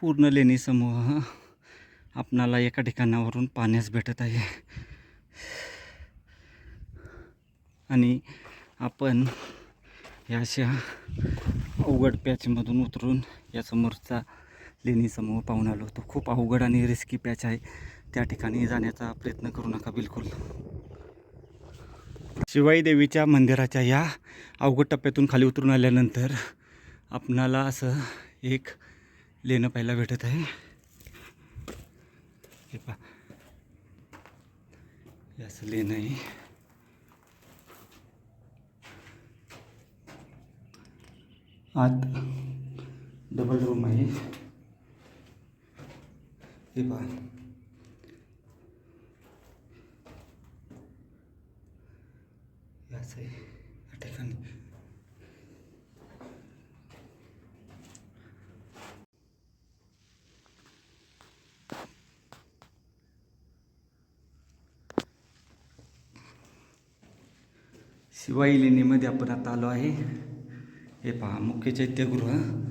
पूर्ण लेणी समूह आपणाला एका ठिकाणावरून पाण्यास भेटत आहे. आणि आपण या अशा अवघड पॅचमधून उतरून या समोरचा लेणी समूह पाहून आलो होतो. खूप अवघड आणि रिस्की पॅच आहे. त्या ठिकाणी जाण्याचा प्रयत्न करू नका बिलकुल. शिवाई देवीच्या मंदिराच्या या अवघड टप्प्यातून खाली उतरून आल्यानंतर आपणाला असं एक लेणं पाहायला भेटत आहे. हे पा असं लेणं आहे. आत डबल रूम आहे. हे पहा. असं आहे. या ठिकाणी. शिवाई लेणीमध्ये आपण आता आलो आहे. हे पहा मुख्य चैत्यगृह.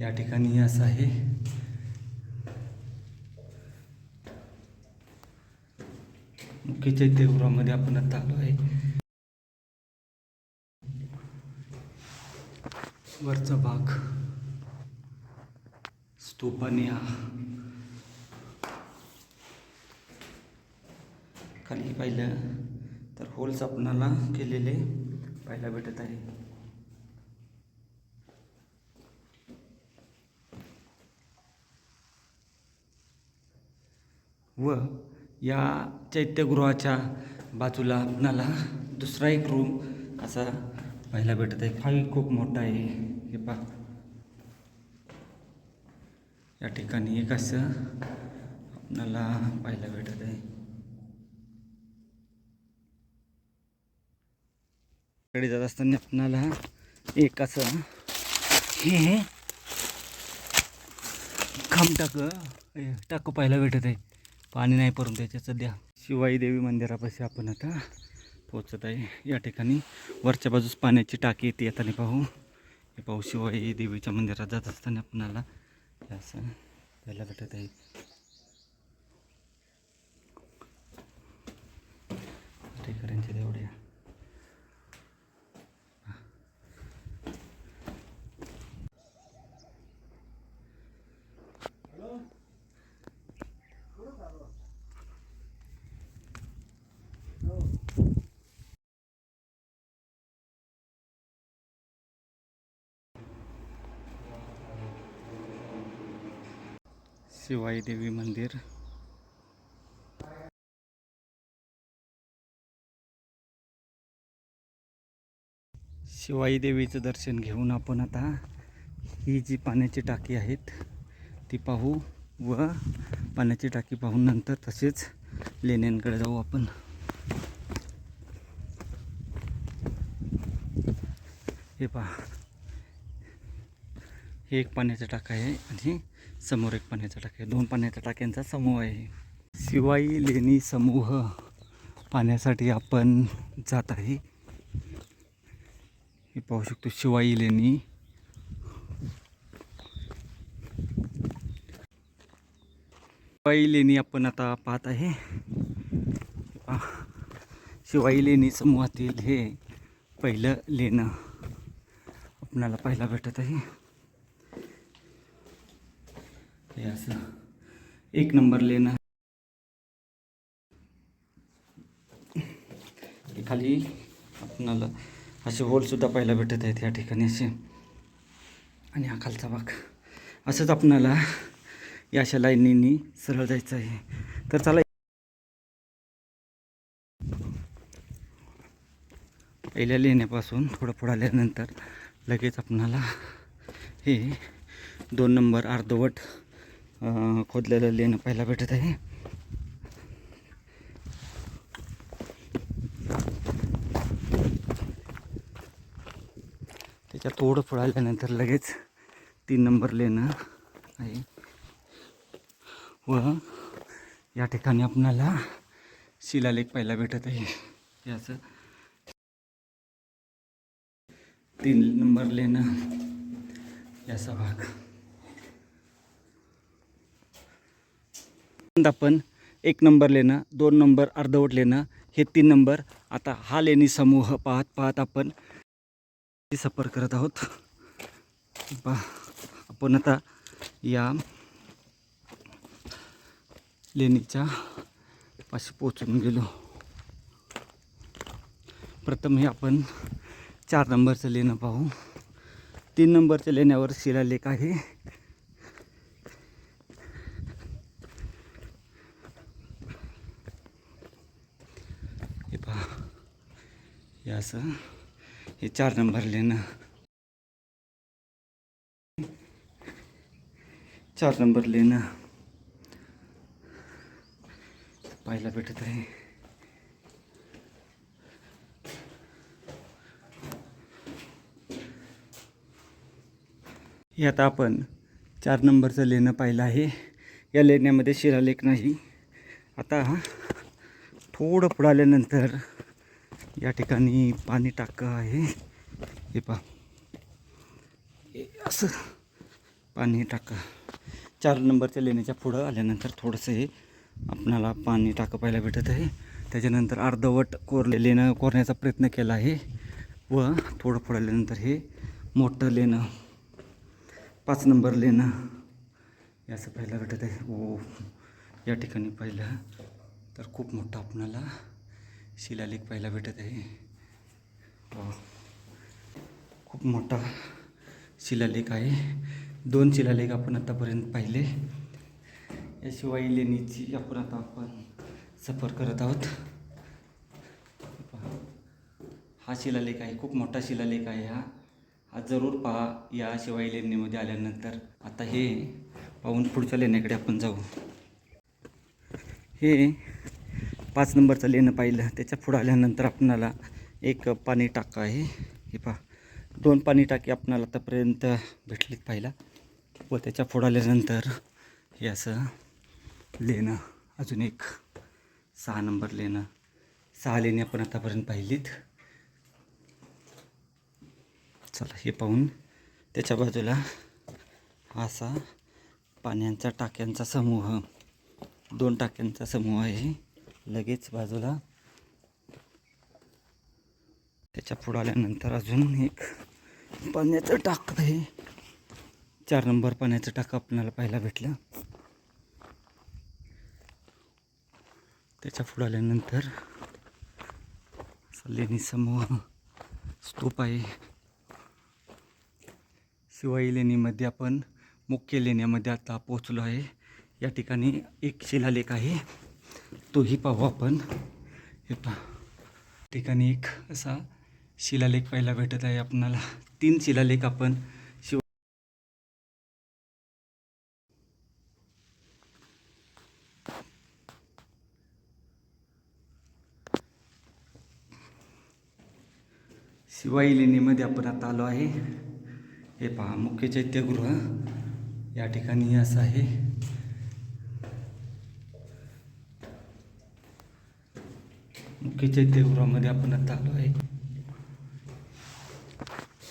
या ठिकाणी असं आहे. मुख्य चैत्यगृहामध्ये आपण आता आलो आहे. वरचा भाग. स्तूपाने खाली पाहिलं. तर होल्स आपणाला केलेले पाहायला भेटत आहे. व या चैत्यगृहाच्या बाजूला आपणाला दुसरा एक रूम असा पाहायला भेटत आहे. हाही खूप मोठा आहे. हे पा या ठिकाणी एक असं आपणाला पाहायला भेटत आहे. कडे जात असताना आपणाला एक असं हे खांब टाक. टाकू टाकं पाहायला भेटत आहे. पाणी नाही परून त्याच्या सध्या. शिवाई देवी मंदिरापाशी आपण आता पोचत आहे. या ठिकाणी वरच्या बाजूस पाण्याची टाकी येते. येताना पाहू. हे पाहू शिवाई देवीच्या मंदिरात जात असताना आपणाला असं पाहायला भेटत आहे. शिवाई देवी मंदिर. शिवाई देवीचं दर्शन घेऊन आपण आता ही जी पाण्याची टाकी आहेत ती पाहू व पाण्याची टाकी पाहून नंतर तसेच लेण्यांकडे जाऊ आपण. हे पहा. हे एक पाण्याचं टाका आहे आणि समोर एक पाण्याचा टाके दोन पाण्याच्या टाक्यांचा समूह आहे. शिवाई लेणी समूह पाण्यासाठी आपण जात आहे. हे पाहू शकतो शिवाई लेणी. शिवाई लेणी आपण आता पाहत आहे. शिवाई लेणी समूहातील हे पहिलं लेणं आपणाला पाहायला भेटत आहे. हे असं. एक नंबर लेणं खाली आपणाला असे होलसुद्धा पाहायला भेटत आहेत या ठिकाणी असे. आणि हा खालचा भाग. असंच आपणाला या अशा लाईनीनी सरळ जायचं आहे. तर चला. पहिल्या लेण्यापासून थोडं पुढं आल्यानंतर लगेच आपणाला हे दोन नंबर अर्धवट खोदलेलं लेणं पाहायला भेटत आहे. त्याच्या तोड पुढं लगेच तीन नंबर लेणं आहे. व या ठिकाणी आपणाला शिलालेख पाहायला भेटत आहे. याचं तीन नंबर लेणं याचा भाग. आपण एक नंबर लेणं दोन नंबर अर्धवट लेणं हे तीन नंबर आता हा लेणी समूह पाहत पाहत आपण सफर करत आहोत. बा आपण आता या लेणीच्या पाशी पोचून गेलो. प्रथम हे आपण चार नंबरचं लेणं पाहू. तीन नंबरच्या लेण्यावर शिलालेख आहे हे पहा हे असं. हे चार नंबर लेणं. चार नंबर लेणं. पाहायला भेटत आहे. हे आता आपण चार नंबरचं लेणं पाहिलं आहे. या लेण्यामध्ये शिलालेख नाही. आता थोडं पुढं आल्यानंतर या ठिकाणी पाणी टाकं आहे. हे पा असं पाणी टाकं. चार नंबरच्या लेण्याच्या पुढं आल्यानंतर थोडंसं हे आपणाला पाणी टाकं पाहायला भेटत आहे. त्याच्यानंतर अर्धवट कोरले लेणं कोरण्याचा प्रयत्न केला आहे. व थोडं पुढं आल्यानंतर हे मोठं लेणं पाच नंबर लेणं हे असं पाहायला भेटत आहे. ओ या ठिकाणी पाहिलं तर खूप मोठं आपणाला शिलालेख पाहायला भेटत आहे. खूप मोठा शिलालेख आहे. दोन शिलालेख आपण आतापर्यंत पाहिले. याशिवाय लेणीची आपण आता आपण सफर करत आहोत. हा शिलालेख आहे. खूप मोठा शिलालेख आहे हा. हा जरूर पहा या शिवाई लेणीमध्ये आल्यानंतर. आता हे पाहून पुढच्या लेण्याकडे आपण जाऊ. हे पाच नंबरचं लेणं पाहिलं. त्याच्या पुढं आल्यानंतर आपणाला एक पाणी टाका आहे. हे पहा. दोन पाणी टाकी आपणाला आतापर्यंत भेटलीत पाहिला व त्याच्या पुढं आल्यानंतर हे असं लेणं. अजून एक सहा नंबर लेणं. सहा लेणी आपण आतापर्यंत पाहिलीत. चला हे पाहून. त्याच्या बाजूला असा पाण्यांचा टाक्यांचा समूह. दोन टाक्यांचा समूह आहे. लगेच बाजूला. त्याच्या पुढं आल्यानंतर अजून एक पाण्याचं टाक आहे. चार नंबर पाण्याचं टाक आपल्याला पाहायला भेटलं. त्याच्या पुढं आल्यानंतर लेणी समूह स्तूप आहे. शिवाई लेणीमध्ये आपण मुख्य लेण्यामध्ये आता पोचलो आहे. या ठिकाणी एक शिलालेख आहे. तोही पाहू आपण. हे पहा. ठिकाणी एक असा शिलालेख पाहायला भेटत आहे. आपणाला तीन शिलालेख आपण शिव शिवाई लेणीमध्ये आपण आता आलो आहे. हे पहा मुख्य चैत्यगृह. या ठिकाणी असं आहे. मुख्य चैत्यगृहामध्ये आपण आता आलो आहे.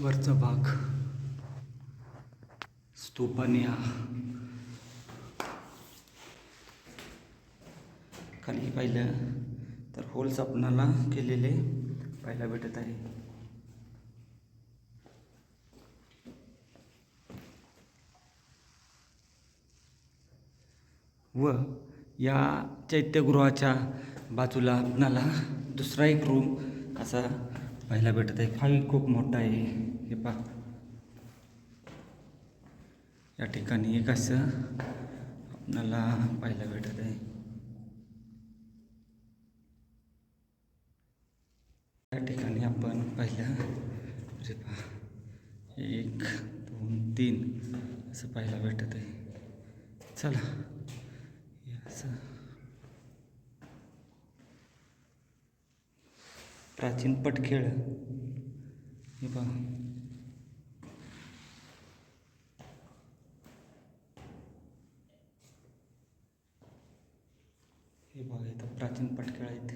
वरचा भाग. स्तूपाने हा. खाली पाहिलं तर होल्स आपणाला केलेले पाहायला भेटत आहे. व या चैत्यगृहाच्या बाजूला आपणाला दुसरा एक रूम असा पाहायला भेटत आहे हाही खूप मोठा आहे. हे पा या ठिकाणी एक असं आपणाला पाहायला भेटत आहे या ठिकाणी आपण पाहिलं. अरे पहा. एक दोन तीन. असं पाहायला भेटत आहे चला असं. प्राचीन पटखेळ. हे पहा. हे बघा इथं प्राचीन पटखेळ आहेत.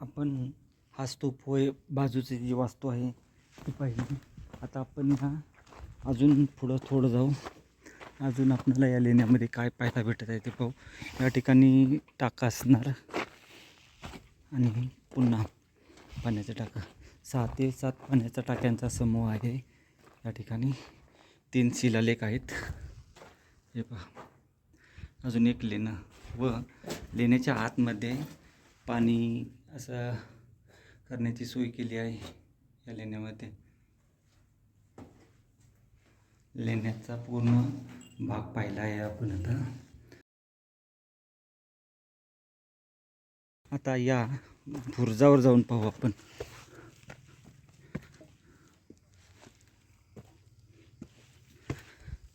आपण हा स्तूप होय बाजूची जी वास्तू आहे ती पाहिली. आता आपण ह्या अजून पुढं थोडं जाऊ. अजून आपल्याला या लेण्यामध्ये काय पाहायला भेटत आहे ते पाहू. या ठिकाणी टाका असणार. आणि पुन्हा पाण्याचा टाका. सहा ते सात पाण्याच्या टाक्यांचा समूह आहे. या ठिकाणी तीन शिलालेख आहेत. हे पहा. अजून एक लेणं. व लेण्याच्या आतमध्ये पाणी असं करण्याची सोय केली आहे या लेण्यामध्ये. लेण्याचा पूर्ण भाग पाहिला आहे आपण आता. आता या बुरुजावर जाऊन पाहू आपण.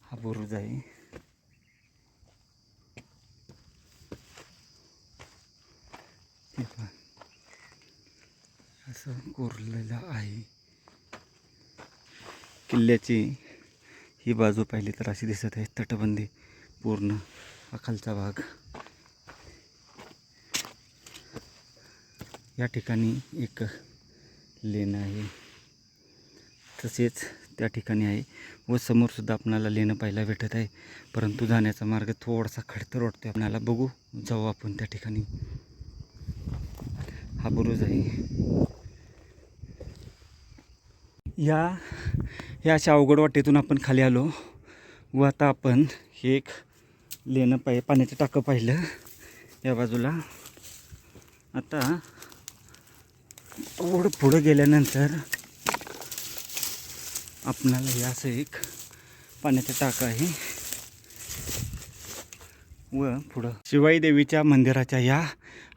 हा बुरुज आहे. हे असं कोरलेलं आहे. किल्ल्याची ही बाजू पाहिली तर अशी दिसत आहे तटबंदी पूर्ण अखालचा खालचा भाग. या ठिकाणी एक लेन आहे. तसेच त्या ठिकाणी आहे व समोरसुद्धा आपणाला लेणं पाहायला भेटत आहे. परंतु जाण्याचा मार्ग थोडासा खडतर वाटतो आपल्याला बघू जाऊ आपण त्या ठिकाणी. हा बुरुज आहे. या या अशा अवघड वाटेतून आपण खाली आलो व आता आपण हे एक लेणं पाहि पाण्याचं टाकं पाहिलं या बाजूला. आता थोडं पुढं गेल्यानंतर आपणाला हे असं एक पाण्याचं टाकं आहे. व पुढं शिवाई देवीच्या मंदिराच्या या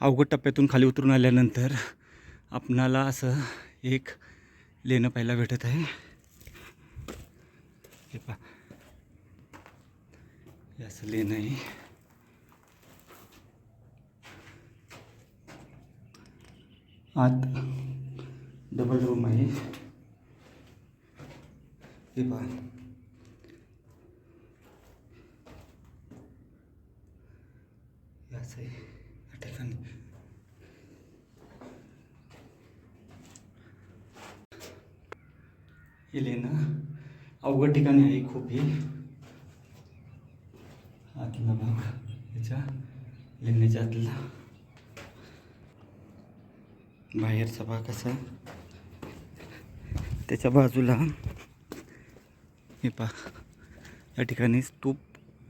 अवघड टप्प्यातून खाली उतरून आल्यानंतर आपणाला असं एक लेणं पाहायला भेटत आहे. हे पा हे असं लेणं आहे. आत डबल रूम आहे. हे पहा हे असं आहे या ठिकाणी हे लेणं अवघड ठिकाणी आहे खूप ही. आतला भाग याच्या लेण्याच्या आतला. बाहेरचा भाग असा. त्याच्या बाजूला हे पा या ठिकाणी स्तूप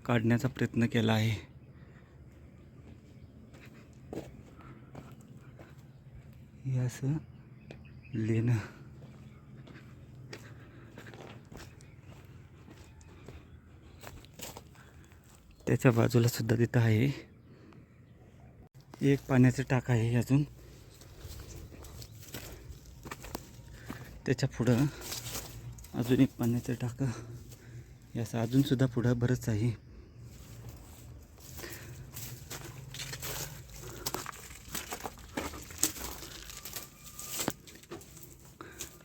काढण्याचा प्रयत्न केला आहे. हे असं लेणं. त्याच्या बाजूला सुद्धा तिथं आहे. एक पाण्याचं टाक आहे अजून. त्याच्या पुढं अजून एक पाण्याचं टाकं. याचं अजून सुद्धा पुढं बरंच आहे.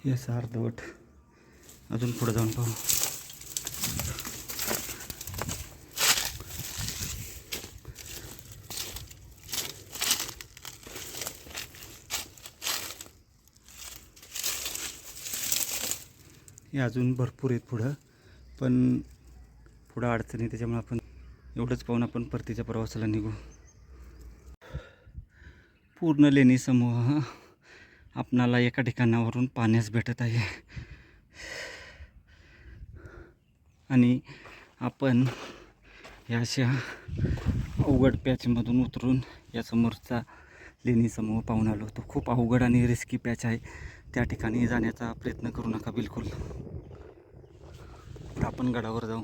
हे अर्धवट. अजून पुढं जाऊन पाहू. हे अजून भरपूर आहेत पुढं. पण पुढं अडचणी त्याच्यामुळे आपण एवढंच पाहून आपण परतीच्या प्रवासाला निघू. पूर्ण लेणी समूह आपणाला एका ठिकाणावरून पाण्यास भेटत आहे. आणि आपण या अशा अवघड पॅचमधून उतरून या समोरचा लेणी समूह पाहून आलो तो खूप अवघड आणि रिस्की पॅच आहे. त्या ठिकाणी जाण्याचा प्रयत्न करू नका बिलकुल. आपण गडावर जाऊ.